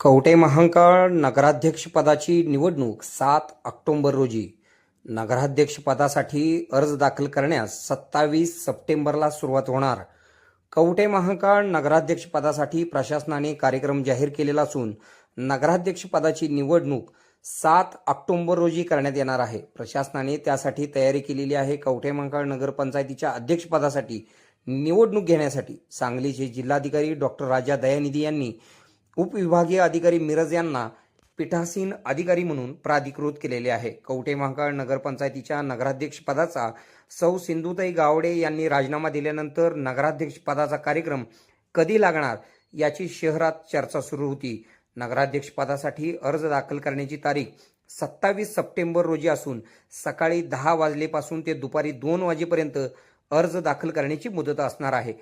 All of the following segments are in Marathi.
कवटे महांकाळ नगराध्यक्षपदाची निवडणूक सात ऑक्टोंबर रोजी. नगराध्यक्षपदासाठी अर्ज दाखल करण्यास सत्तावीस सप्टेंबरला सुरुवात होणार. कवटे महांकाळ नगराध्यक्षपदासाठी प्रशासनाने कार्यक्रम जाहीर केलेला असून नगराध्यक्षपदाची निवडणूक सात ऑक्टोंबर रोजी करण्यात येणार आहे. प्रशासनाने त्यासाठी तयारी केलेली आहे. कवठे महांकाळ नगरपंचायतीच्या अध्यक्षपदासाठी निवडणूक घेण्यासाठी सांगलीचे जिल्हाधिकारी डॉक्टर राजा दयानिधी यांनी उपविभागीय अधिकारी मिरज यांना पीठासीन अधिकारी म्हणून प्राधिकृत केलेले आहे. कवठे महाकाळ नगरपंचायतीच्या नगराध्यक्षपदाचा सौ सिंधुताई गावडे यांनी राजीनामा दिल्यानंतर नगराध्यक्षपदाचा कार्यक्रम कधी लागणार याची शहरात चर्चा सुरू होती. नगराध्यक्षपदासाठी अर्ज दाखल करण्याची तारीख सत्तावीस सप्टेंबर रोजी असून सकाळी दहा वाजलेपासून ते दुपारी दोन वाजेपर्यंत अर्ज दाखल करण्याची मुदत असणार आहे.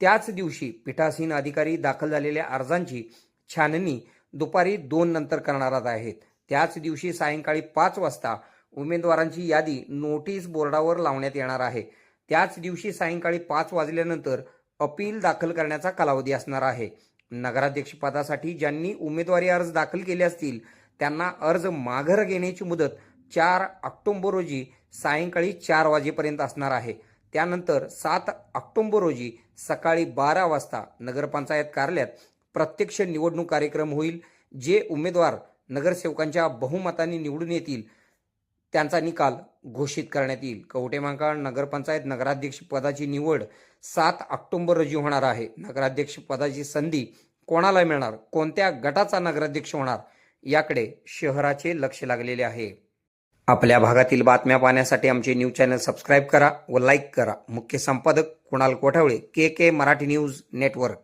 त्याच दिवशी पीठासीन अधिकारी दाखल झालेल्या अर्जांची छाननी दुपारी दोन नंतर करणार आहेत. त्याच दिवशी सायंकाळी पाच वाजता उमेदवारांची यादी नोटीस बोर्डावर लावण्यात येणार आहे. त्याच दिवशी सायंकाळी पाच वाजल्यानंतर अपील दाखल करण्याचा कालावधी असणार आहे. नगराध्यक्षपदासाठी ज्यांनी उमेदवारी अर्ज दाखल केले असतील त्यांना अर्ज माघार घेण्याची मुदत चार ऑक्टोंबर रोजी सायंकाळी चार वाजेपर्यंत असणार आहे. त्यानंतर सात ऑक्टोंबर रोजी सकाळी बारा वाजता नगरपंचायत कार्यालयात प्रत्यक्ष निवडणूक कार्यक्रम होईल जे उमेदवार नगरसेवकांच्या बहुमताने निवडून येतील त्यांचा निकाल घोषित करण्यात येईल. कवटेमांकाळ नगरपंचायत नगराध्यक्ष पदाची निवड सात ऑक्टोबर रोजी होणार आहे. नगराध्यक्ष पदाची संधी कोणाला मिळणार? कोणत्या गटाचा नगराध्यक्ष होणार? याकडे शहराचे लक्ष लागलेले आहे. आपल्या भागातील बातम्या पाहण्यासाठी आमचे न्यूज चॅनल सबस्क्राईब करा व लाईक करा. मुख्य संपादक Kunal Kothawale K K Marathi news network.